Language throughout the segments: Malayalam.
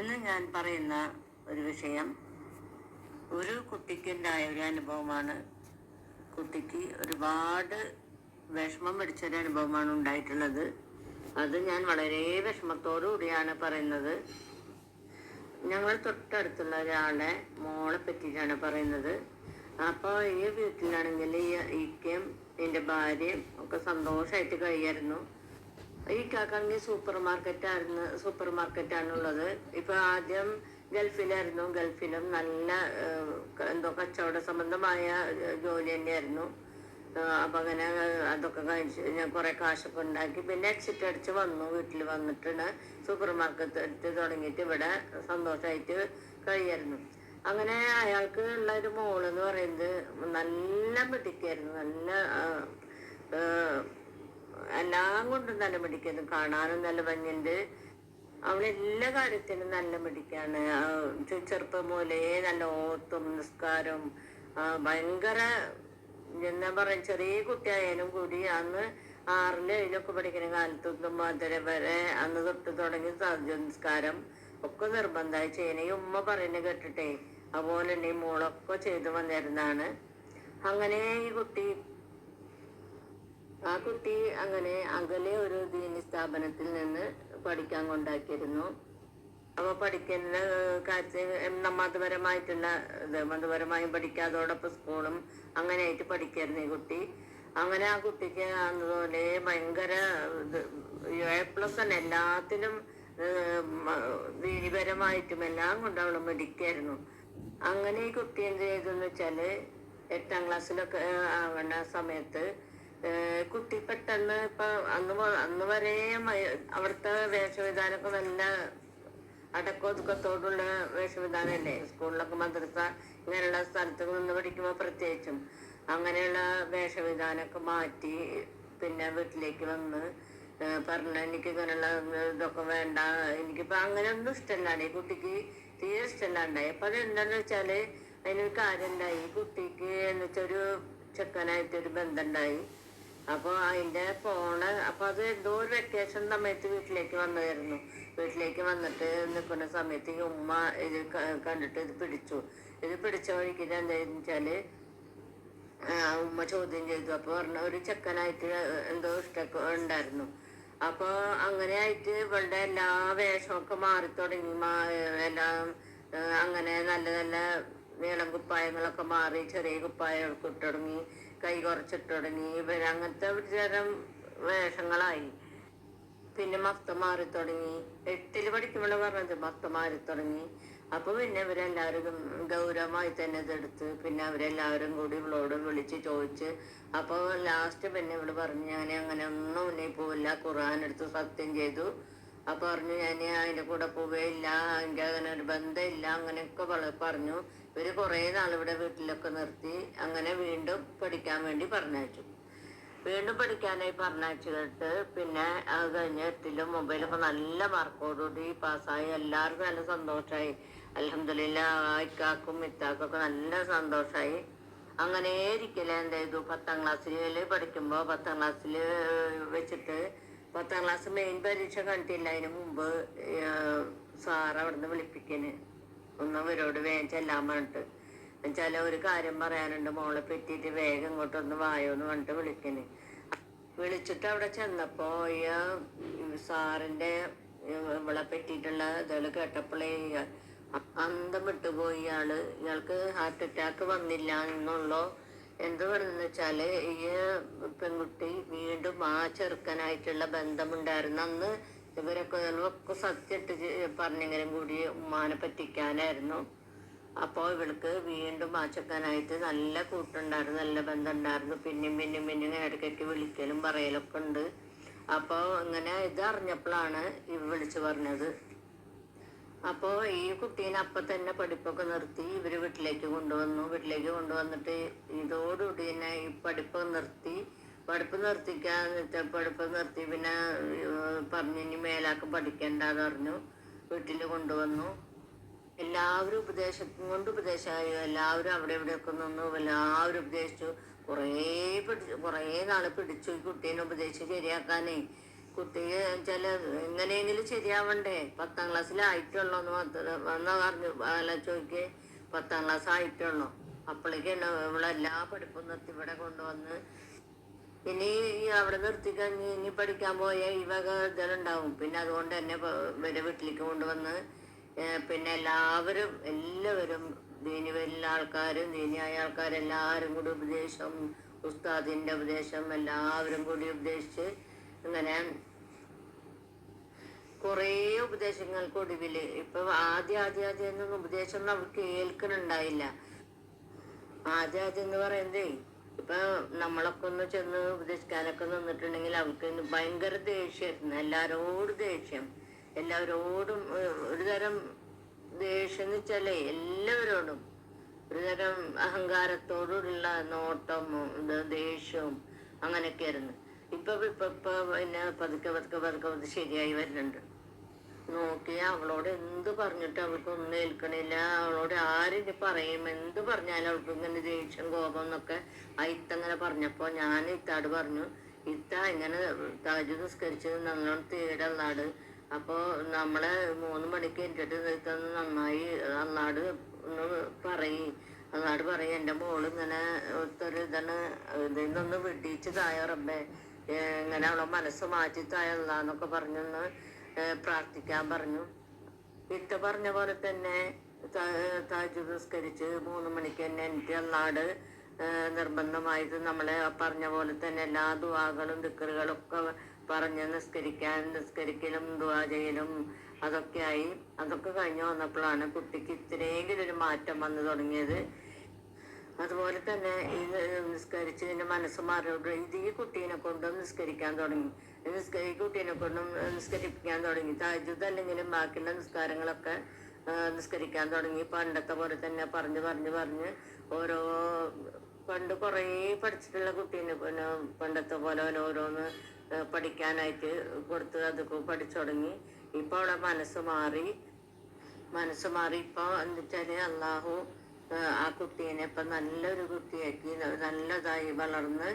ഇന്ന് ഞാൻ പറയുന്ന ഒരു വിഷയം ഒരു കുട്ടിക്കുണ്ടായ ഒരു അനുഭവമാണ്. കുട്ടിക്ക് ഒരുപാട് വിഷമം പിടിച്ചൊരു അനുഭവമാണ് ഉണ്ടായിട്ടുള്ളത്. അത് ഞാൻ വളരെ വിഷമത്തോടുകൂടിയാണ് പറയുന്നത്. ഞങ്ങൾ തൊട്ടടുത്തുള്ള ഒരാളെ മോളെ പറ്റിയിട്ടാണ് പറയുന്നത്. അപ്പോൾ ഈ വീട്ടിലാണെങ്കിൽ ഈ ഈക്കയും എന്റെ ഭാര്യയും ഒക്കെ സന്തോഷമായിട്ട് കഴിയായിരുന്നു. ഈ കാക്കാണെങ്കിൽ സൂപ്പർ മാർക്കറ്റായിരുന്നു സൂപ്പർ മാർക്കറ്റാണുള്ളത് ഇപ്പൊ ആദ്യം ഗൾഫിലായിരുന്നു. ഗൾഫിലും നല്ല എന്തോ കച്ചവട സംബന്ധമായ ജോലി തന്നെയായിരുന്നു. അപ്പൊ അങ്ങനെ അതൊക്കെ കഴിച്ച് ഞാൻ കുറെ കാശൊക്കെ ഉണ്ടാക്കി. പിന്നെ എക്സിറ്റ് അടിച്ച് വന്നു വീട്ടിൽ വന്നിട്ടാണ് സൂപ്പർ മാർക്കറ്റ് എടുത്ത് തുടങ്ങിയിട്ട് ഇവിടെ സന്തോഷമായിട്ട് കഴിയായിരുന്നു. അങ്ങനെ അയാൾക്ക് ഉള്ള ഒരു മോൾ എന്ന് പറയുന്നത് നല്ല മിടുക്കായിരുന്നു നല്ല എല്ലാം കൊണ്ടും നല്ല മിടിക്കുന്നു കാണാനും നല്ല ഭംഗിയുണ്ട്. അവൾ എല്ലാ കാര്യത്തിനും നല്ല മിടിക്കാണ് ചെറുപ്പം മുതലേ നല്ല ഓത്തും നിസ്കാരവും ആ, ഭയങ്കര എന്താ പറയാ ചെറിയ കുട്ടിയായാലും കൂടി അന്ന് ആറിലും ഏഴിലൊക്കെ പഠിക്കുന്ന കാലത്തൊന്നും മധുര വരെ അന്ന് തൊട്ട് തുടങ്ങി സഹജ നിസ്കാരം ഒക്കെ നിർബന്ധമായി ചെയ്യണേ. ഉമ്മ പറയുന്നത് കേട്ടിട്ടേ അതുപോലെ തന്നെ മോളൊക്കെ ചെയ്തു വന്നിരുന്നാണ് അങ്ങനെ ഈ കുട്ടി ആ കുട്ടി അങ്ങനെ അകലെ ഒരു ദീനി സ്ഥാപനത്തിൽ നിന്ന് പഠിക്കാൻ കൊണ്ടാക്കിയിരുന്നു. അപ്പൊ പഠിക്കുന്ന കാഴ്ച മതപരമായിട്ടുള്ള ഇത് മതപരമായും പഠിക്കുക അതോടൊപ്പം സ്കൂളും അങ്ങനെ ആയിട്ട് പഠിക്കായിരുന്നു ഈ കുട്ടി. അങ്ങനെ ആ കുട്ടിക്ക് അതുപോലെ ഭയങ്കര എ പ്ലസ് തന്നെ എല്ലാത്തിലും ഏഹ്, ദീനിപരമായിട്ടും എല്ലാം കൊണ്ട് അവൾ മിടിക്കായിരുന്നു. അങ്ങനെ ഈ കുട്ടി എന്ത് ചെയ്തെന്ന് വെച്ചാൽ എട്ടാം ക്ലാസ്സിലൊക്കെ ആവണ സമയത്ത് കുട്ടി പെട്ടെന്ന് ഇപ്പൊ അന്ന് അന്ന് വരെ അവിടുത്തെ വേഷവിധാനമൊക്കെ നല്ല അടക്കോതുക്കത്തോടുള്ള വേഷവിധാനമല്ലേ? സ്കൂളിലൊക്കെ മദ്രസ ഇങ്ങനെയുള്ള സ്ഥലത്ത് നിന്ന് പഠിക്കുമ്പോൾ പ്രത്യേകിച്ചും അങ്ങനെയുള്ള വേഷവിധാനമൊക്കെ മാറ്റി പിന്നെ വീട്ടിലേക്ക് വന്ന് പറഞ്ഞ എനിക്ക് ഇങ്ങനെയുള്ള ഇതൊക്കെ വേണ്ട എനിക്കിപ്പോ അങ്ങനെയൊന്നും ഇഷ്ടമല്ലാണ്ട് ഈ കുട്ടിക്ക് തീരെ ഇഷ്ടമല്ലാണ്ടായി അപ്പൊ അതെന്താന്ന് വെച്ചാൽ അതിനൊരു കാര്യം ഉണ്ടായി. ഈ കുട്ടിക്ക് എന്ന് ചെക്കനായിട്ടൊരു ഒരു ചെക്കനായിട്ട് അപ്പൊ അതിന്റെ ഫോണ് അപ്പൊ അത് എന്തോ ഒരു വെക്കേഷൻ സമയത്ത് വീട്ടിലേക്ക് വന്നതായിരുന്നു വീട്ടിലേക്ക് വന്നിട്ട് നിൽക്കുന്ന സമയത്ത് ഈ ഉമ്മ ഇത് കണ്ടിട്ട് ഇത് പിടിച്ചു. ഇത് പിടിച്ച വഴിക്ക് എന്തായിരുന്നു വെച്ചാൽ ഉമ്മ ചോദ്യം ചെയ്തു. അപ്പൊ പറഞ്ഞ ഒരു ചെക്കനായിട്ട് എന്തോ ഇഷ്ടമൊക്കെ ഉണ്ടായിരുന്നു. അപ്പൊ അങ്ങനെ ആയിട്ട് ഇവളുടെ എല്ലാ വേഷമൊക്കെ മാറി തുടങ്ങി. എല്ലാം അങ്ങനെ നല്ല നല്ല നീളം കുപ്പായങ്ങളൊക്കെ മാറി ചെറിയ കുപ്പായങ്ങൾക്ക് ഇട്ട് തുടങ്ങി. കൈ കുറച്ചിട്ട് തുടങ്ങി. ഇവർ അങ്ങനത്തെ ഒരു തരം വേഷങ്ങളായി. പിന്നെ മക്ത മാറി തുടങ്ങി. എട്ടിൽ പഠിക്കുമ്പോൾ പറഞ്ഞത് മക്ത മാറി തുടങ്ങി. അപ്പൊ പിന്നെ ഇവരെല്ലാവരും ഗൗരവമായി തന്നെ ഇതെടുത്ത് പിന്നെ അവരെല്ലാവരും കൂടി ഇവളോട് വിളിച്ച് ചോദിച്ച് അപ്പോൾ ലാസ്റ്റ് പിന്നെ ഇവൾ പറഞ്ഞു ഞാൻ അങ്ങനെ ഒന്നും ഇനി പോവില്ല. ഖുർആൻ എടുത്ത് സത്യം ചെയ്തു. അപ്പൊ പറഞ്ഞു ഞാൻ അതിന്റെ കൂടെ പോവുകയില്ല എനിക്ക് അങ്ങനെ ഒരു ബന്ധമില്ല അങ്ങനെയൊക്കെ പറഞ്ഞു. ഇവർ കുറേ നാൾ ഇവിടെ വീട്ടിലൊക്കെ നിർത്തി അങ്ങനെ വീണ്ടും പഠിക്കാൻ വേണ്ടി പറഞ്ഞയച്ചു. വീണ്ടും പഠിക്കാനായി പറഞ്ഞയച്ചിട്ട് പിന്നെ അത് കഴിഞ്ഞ് എത്തിലും മൊബൈലൊക്കെ നല്ല മാർക്കോടുകൂടി പാസ്സായി. എല്ലാവർക്കും നല്ല സന്തോഷമായി അലഹമില്ല ആയിക്കാക്കും മിത്താക്കും ഒക്കെ നല്ല സന്തോഷമായി അങ്ങനെ ഇരിക്കലേ എന്ത് ചെയ്തു? പത്താം ക്ലാസ്സിൽ പഠിക്കുമ്പോൾ പത്താം ക്ലാസ്സിൽ വെച്ചിട്ട് പത്താം ക്ലാസ് മെയിൻ പരീക്ഷ കണ്ടില്ല. അതിന് മുമ്പ് സാർ അവിടുന്ന് വിളിപ്പിക്കന് ഒന്നവരോട് വേഗം ചെല്ലാൻ പറഞ്ഞിട്ട്. എന്നുവെച്ചാൽ ഒരു കാര്യം പറയാനുണ്ട്. മോളെ പറ്റിയിട്ട് വേഗം ഇങ്ങോട്ടൊന്ന് വായോന്ന് പറഞ്ഞിട്ട് വിളിക്കന് വിളിച്ചിട്ട് അവിടെ ചെന്നപ്പോ സാറിന്റെ ഇവളെ പറ്റിയിട്ടുള്ള ഇതുകൾ കേട്ടപ്പോഴേ അന്തം വിട്ടുപോയി. ഇയാൾ ഇയാൾക്ക് ഹാർട്ട് അറ്റാക്ക് വന്നില്ല എന്നുള്ളോ എന്ത് പറയുന്നത് വെച്ചാൽ ഈ പെൺകുട്ടി വീണ്ടും ആ ചെറുക്കനായിട്ടുള്ള ബന്ധമുണ്ടായിരുന്നു. അന്ന് ഇവരൊക്കെ ഒക്കെ സത്യമായിട്ട് പറഞ്ഞെങ്കിലും കൂടി ഉമ്മാനെ പറ്റിക്കാനായിരുന്നു. അപ്പോൾ ഇവൾക്ക് വീണ്ടും ആച്ചക്കാനായിട്ട് നല്ല കൂട്ടുണ്ടായിരുന്നു നല്ല ബന്ധം ഉണ്ടായിരുന്നു പിന്നെയും പിന്നെയും പിന്നെയും ഇടയ്ക്കൊക്കെ വിളിക്കലും പറയലൊക്കെ ഉണ്ട്. അപ്പോൾ ഇങ്ങനെ ഇത് അറിഞ്ഞപ്പോഴാണ് ഇവ വിളിച്ചു പറഞ്ഞത്. അപ്പോൾ ഈ കുട്ടീനെ അപ്പം തന്നെ പഠിപ്പൊക്കെ നിർത്തി ഇവർ വീട്ടിലേക്ക് കൊണ്ടുവന്നു. വീട്ടിലേക്ക് കൊണ്ടുവന്നിട്ട് ഇതോടുകൂടി തന്നെ ഈ പഠിപ്പ് നിർത്തി. പഠിപ്പ് നിർത്തിക്കാ പഠിപ്പ് നിർത്തി പിന്നെ പറഞ്ഞു ഇനി മേലാക്ക് പഠിക്കണ്ടെന്ന് പറഞ്ഞു. വീട്ടിൽ കൊണ്ടുവന്നു. എല്ലാവരും ഉപദേശം കൊണ്ട് ഉപദേശമായി എല്ലാവരും അവിടെ ഇവിടെയൊക്കെ നിന്നു. എല്ലാവരും ഉപദേശിച്ചു. കുറേ പിടിച്ചു കുറേ നാൾ പിടിച്ചു ഈ കുട്ടീനെ ഉപദേശിച്ച് ശരിയാക്കാനേ. കുട്ടിക്ക് ചില എങ്ങനെയെങ്കിലും ശരിയാവണ്ടേ? പത്താം ക്ലാസ്സിലായിട്ടുള്ളൂ എന്ന് മാത്രം വന്ന പറഞ്ഞു അല്ല ചോദിക്ക് പത്താം ക്ലാസ് ആയിട്ടുള്ളൂ. അപ്പോഴേക്കാണ് ഇവളെല്ലാ പഠിപ്പും നിർത്തി ഇവിടെ കൊണ്ടുവന്ന് ഇനി അവിടെ നിർത്തി കഴിഞ്ഞ് ഇനി പഠിക്കാൻ പോയ ഈ വക ഇതുണ്ടാവും പിന്നെ അതുകൊണ്ട് തന്നെ ഇവരെ വീട്ടിലേക്ക് കൊണ്ടുവന്ന് പിന്നെ എല്ലാവരും എല്ലാവരും ദീനി വലിയ ആൾക്കാരും ദീനിയായ ആൾക്കാരെല്ലാവരും കൂടി ഉപദേശം ഉസ്താദിന്റെ ഉപദേശം എല്ലാവരും കൂടി ഉപദേശിച്ച് ഇങ്ങനെ കുറേ ഉപദേശങ്ങൾക്കൊടുവിൽ ഇപ്പൊ ആദ്യം ആദ്യം ആദ്യം ഒന്നും ഉപദേശം അവർക്ക് കേൾക്കണുണ്ടായില്ല. ആദ്യം ആദ്യം എന്ന് പറയുന്നതേ ഇപ്പൊ നമ്മളൊക്കെ ഒന്ന് ചെന്ന് ഉപദേശിക്കാനൊക്കെ നിന്നിട്ടുണ്ടെങ്കിൽ അവർക്ക് ഭയങ്കര ദേഷ്യമായിരുന്നു. എല്ലാരോടും ദേഷ്യം. എല്ലാവരോടും ഒരു തരം ദേഷ്യം എന്ന് വെച്ചാലേ എല്ലാവരോടും ഒരു തരം അഹങ്കാരത്തോടുള്ള നോട്ടം ദേഷ്യവും അങ്ങനെയൊക്കെ ആയിരുന്നു ഇപ്പൊ ഇപ്പൊ ഇപ്പൊ പിന്നെ പതുക്കെ പതുക്കെ പതുക്കെ അത് ശരിയായി വരുന്നുണ്ട്. നോക്കി അവളോട് എന്ത് പറഞ്ഞിട്ട് അവൾക്ക് ഒന്നും ഏൽക്കണില്ല. അവളോട് ആരും പറയും. എന്ത് പറഞ്ഞാലും അവൾക്ക് ഇങ്ങനെ ദേഷ്യം കോപം എന്നൊക്കെ അയിത്തങ്ങനെ പറഞ്ഞപ്പോ ഞാൻ ഇത്താട് പറഞ്ഞു ഇത്ത ഇങ്ങനെ താജ് നിസ്കരിച്ച് നല്ലോണം തേടല്ലാട് അപ്പോ നമ്മളെ മൂന്ന് മണിക്ക് എന്നിട്ട് നിൽക്കുന്നത് നന്നായി അന്നാട് ഒന്ന് പറയും. അന്നാട് പറയും എന്റെ മോൾ ഇങ്ങനെ ഒരു ഇതാണ് ഇതിൽ നിന്നൊന്ന് വെട്ടിച്ച് തായ റബ്ബേ? ഇങ്ങനെ അവളെ മനസ്സ് മാറ്റി തായല്ലാന്നൊക്കെ പറഞ്ഞൊന്ന് പ്രാർത്ഥിക്കാൻ പറഞ്ഞു. ഇട്ട് പറഞ്ഞ പോലെ തന്നെ താജ് നിസ്കരിച്ച് മൂന്ന് മണിക്ക് തന്നെ എനിക്ക് അല്ലാട് നിർബന്ധമായിട്ട് നമ്മളെ പറഞ്ഞ പോലെ തന്നെ എല്ലാ ദുവാകളും ദിക്കറുകളും ഒക്കെ പറഞ്ഞ് നിസ്കരിക്കാൻ നിസ്കരിക്കലും ദുവാ ചെയ്യലും അതൊക്കെ ആയി. അതൊക്കെ കഴിഞ്ഞ് വന്നപ്പോഴാണ് കുട്ടിക്ക് ഇത്രയെങ്കിലും ഒരു മാറ്റം വന്നു തുടങ്ങിയത്. അതുപോലെ തന്നെ ഇത് നിസ്കരിച്ച് നിന്റെ മനസ്സ് മാറിയോട് ഇത് ഈ കുട്ടീനെ കൊണ്ടും നിസ്കരിക്കാൻ തുടങ്ങി. ഈ കുട്ടീനെ കൊണ്ടും നിസ്കരിപ്പിക്കാൻ തുടങ്ങി. താജുദ് അല്ലെങ്കിലും ബാക്കിയുള്ള നിസ്കാരങ്ങളൊക്കെ നിസ്കരിക്കാൻ തുടങ്ങി. പണ്ടത്തെ പോലെ തന്നെ പറഞ്ഞ് പറഞ്ഞ് പറഞ്ഞ് ഓരോ പണ്ട് കുറേ പഠിച്ചിട്ടുള്ള കുട്ടീനെ പിന്നെ പണ്ടത്തെ പോലെ ഓരോന്ന് പഠിക്കാനായിട്ട് കൊടുത്ത് അതൊക്കെ പഠിച്ചു തുടങ്ങി. ഇപ്പൊ അവിടെ മനസ്സ് മാറി. മനസ്സ് മാറി ഇപ്പൊ എന്നുവെച്ചാൽ അള്ളാഹു ആ, കുട്ടീനെ ഇപ്പൊ നല്ലൊരു കുട്ടിയാക്കി നല്ലതായി വളർന്ന്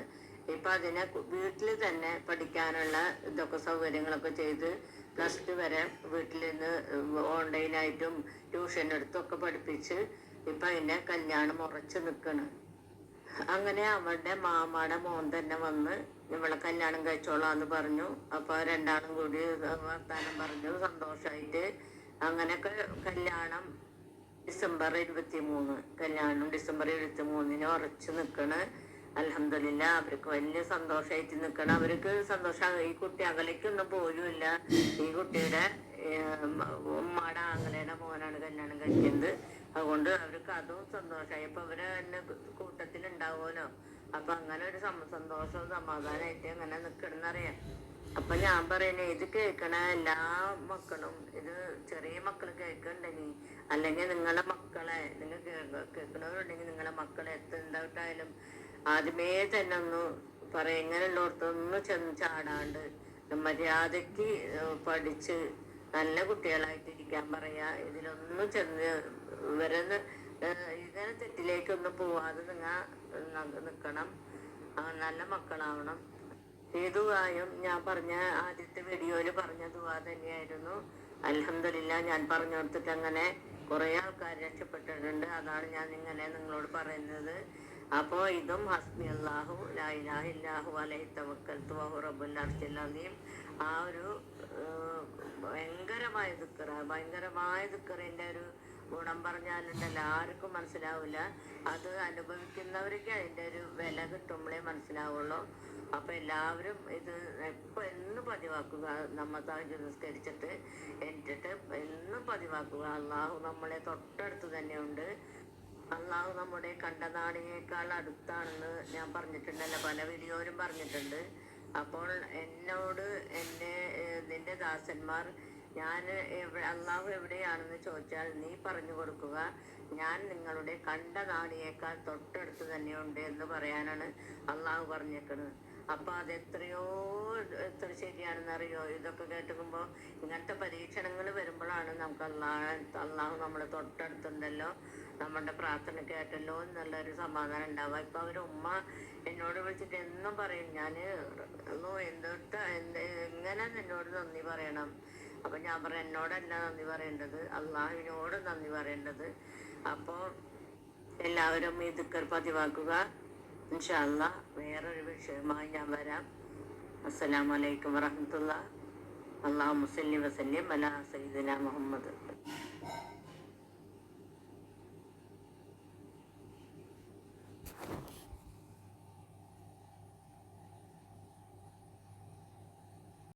ഇപ്പൊ അതിനെ വീട്ടിൽ തന്നെ പഠിക്കാനുള്ള ഇതൊക്കെ സൗകര്യങ്ങളൊക്കെ ചെയ്ത് പ്ലസ് ടു വരെ വീട്ടിൽ നിന്ന് ഓൺലൈനായിട്ടും ട്യൂഷൻ എടുത്തൊക്കെ പഠിപ്പിച്ച് ഇപ്പൊ അതിന്റെ കല്യാണം ഉറച്ചു നിൽക്കണം അങ്ങനെ അവളുടെ മാമാടെ മോൻ തന്നെ വന്ന് ഇവളെ കല്യാണം കഴിച്ചോളാന്ന് പറഞ്ഞു. അപ്പോൾ രണ്ടാളും കൂടി വർത്താനം പറഞ്ഞു. സന്തോഷായിട്ട് അങ്ങനെയൊക്കെ കല്യാണം ഡിസംബർ ഇരുപത്തി മൂന്ന് കല്യാണം ഡിസംബർ ഇരുപത്തി മൂന്നിന് ഉറച്ചു നിക്കണ്. അലഹമില്ല അവർക്ക് വലിയ സന്തോഷമായിട്ട് നിക്കണം. അവർക്ക് സന്തോഷം. ഈ കുട്ടി അകലേക്കൊന്നും പോലുമില്ല. ഈ കുട്ടിയുടെ ഉമ്മാടെ ആങ്ങളയുടെ മോനാണ് കല്യാണം കഴിക്കുന്നത്. അതുകൊണ്ട് അവർക്ക് അതും സന്തോഷമായി. അപ്പൊ അവരെ തന്നെ കൂട്ടത്തിലുണ്ടാവുമല്ലോ. അപ്പൊ അങ്ങനെ ഒരു സന്തോഷവും സമാധാനമായിട്ട് അങ്ങനെ നിക്കണെന്നറിയാം. അപ്പൊ ഞാൻ പറയുന്നേ ഇത് കേൾക്കണ എല്ലാ മക്കളും ഇത് ചെറിയ മക്കൾ കേൾക്കണ്ടെങ്കിൽ അല്ലെങ്കിൽ നിങ്ങളെ മക്കളെ നിങ്ങൾ കേൾക്കണവരുണ്ടെങ്കിൽ നിങ്ങളെ മക്കളെ എത്തുണ്ടായിട്ടായാലും ആദ്യമേ തന്നെ ഒന്ന് പറയാം ഇങ്ങനെയുള്ളവർക്കൊന്നും ചെന്ന് ചാടാണ്ട് മര്യാദയ്ക്ക് പഠിച്ച് നല്ല കുട്ടികളായിട്ട് ഇരിക്കാൻ പറയാ. ഇതിലൊന്നും ചെന്ന് വരുന്ന ഇങ്ങനെ തെറ്റിലേക്കൊന്നും പോവാതെ നിങ്ങൾ നിൽക്കണം. നല്ല മക്കളാവണം. ഈ ദുവായും ഞാൻ പറഞ്ഞ ആദ്യത്തെ വീഡിയോയിൽ പറഞ്ഞ ദുവാ തന്നെയായിരുന്നു. അലഹമില്ല ഞാൻ പറഞ്ഞു കൊടുത്തിട്ട് അങ്ങനെ കുറെ ആൾക്കാർ രക്ഷപ്പെട്ടിട്ടുണ്ട്. അതാണ് ഞാൻ ഇങ്ങനെ നിങ്ങളോട് പറയുന്നത്. അപ്പോൾ ഇതും ഹസ്മി അള്ളാഹു ലാഹു അലഹി തവക്കൽത്തു വഹു റബ്ബുൽ അർശിൽ അലീം ആ ഒരു ഭയങ്കരമായ ദുഃഖറ ഭയങ്കരമായ ദുഃഖറിന്റെ ഒരു ഗുണം പറഞ്ഞാലുണ്ടല്ലോ ആർക്കും മനസ്സിലാവില്ല അത് അനുഭവിക്കുന്നവർക്ക് അതിന്റെ ഒരു വില കിട്ടുമ്പോഴേ മനസ്സിലാവുള്ളൂ. അപ്പൊ എല്ലാവരും ഇത് എപ്പോ എന്നും പതിവാക്കുക നമ്മൾ താജ് നിസ്കരിച്ചിട്ട് എന്നിട്ട് എന്നും പതിവാക്കുക. അള്ളാഹു നമ്മളെ തൊട്ടടുത്ത് തന്നെയുണ്ട്. അള്ളാഹു നമ്മുടെ കണ്ടനാടിനേക്കാൾ അടുത്താണെന്ന് ഞാൻ പറഞ്ഞിട്ടുണ്ടല്ലോ പല വീഡിയോയിലും പറഞ്ഞിട്ടുണ്ട്. അപ്പോൾ എന്നോട് എന്നെ നിന്റെ ദാസന്മാർ ഞാൻ എവിടെ അള്ളാഹു എവിടെയാണെന്ന് ചോദിച്ചാൽ നീ പറഞ്ഞു കൊടുക്കുക. ഞാൻ നിങ്ങളുടെ കണ്ട നാടിയേക്കാൾ തൊട്ടടുത്ത് തന്നെയുണ്ട് എന്ന് പറയാനാണ് അള്ളാഹു പറഞ്ഞേക്കുന്നത്. അപ്പൊ എത്രയോ എത്ര ശരിയാണെന്ന് അറിയോ? ഇതൊക്കെ കേട്ടുക്കുമ്പോ ഇങ്ങനത്തെ പരീക്ഷണങ്ങൾ വരുമ്പോഴാണ് നമുക്ക് അള്ളാഹ് അള്ളാഹു നമ്മളെ തൊട്ടടുത്തുണ്ടല്ലോ നമ്മുടെ പ്രാർത്ഥന കേട്ടല്ലോ എന്നുള്ളൊരു സമാധാനം ഉണ്ടാവുക. ഇപ്പൊ അവർ ഉമ്മ എന്നോട് വിളിച്ചിട്ട് എന്നും പറയും ഞാൻ എന്തൊട്ട് എന്ത് എങ്ങനെ എന്നോട് നന്ദി പറയണം? അപ്പൊ ഞാൻ പറഞ്ഞു എന്നോടല്ല നന്ദി പറയേണ്ടത്? അള്ളാഹുവിനോട് നന്ദി പറയേണ്ടത്. അപ്പോൾ എല്ലാവരും ഈ ദിക്കർ പതിവാക്കുക. ഇൻഷല്ല വേറൊരു വിഷയമായി ഞാൻ വരാം. അസ്സലാമു അലൈക്കും വറഹമത്തുള്ള അള്ളാഹു മുസല്ലി വസല്ലിം അലാ സയ്യിദിന മുഹമ്മദ്.